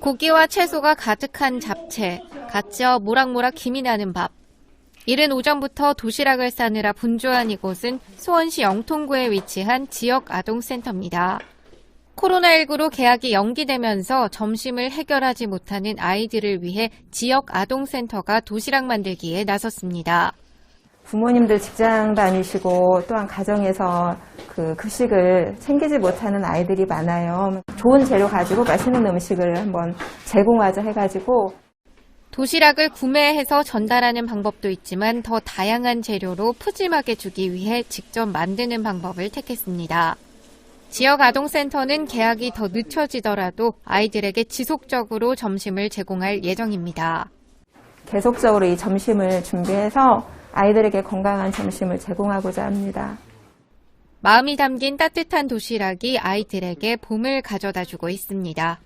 고기와 채소가 가득한 잡채, 갓지어 모락모락 김이 나는 밥. 이른 오전부터 도시락을 싸느라 분주한 이곳은 수원시 영통구에 위치한 지역 아동센터입니다. 코로나19로 개학이 연기되면서 점심을 해결하지 못하는 아이들을 위해 지역 아동센터가 도시락 만들기에 나섰습니다. 부모님들 직장 다니시고 또한 가정에서 그 급식을 챙기지 못하는 아이들이 많아요. 좋은 재료 가지고 맛있는 음식을 한번 제공하자 해가지고 도시락을 구매해서 전달하는 방법도 있지만 더 다양한 재료로 푸짐하게 주기 위해 직접 만드는 방법을 택했습니다. 지역 아동센터는 개학이 더 늦춰지더라도 아이들에게 지속적으로 점심을 제공할 예정입니다. 계속적으로 이 점심을 준비해서 아이들에게 건강한 점심을 제공하고자 합니다. 마음이 담긴 따뜻한 도시락이 아이들에게 봄을 가져다 주고 있습니다.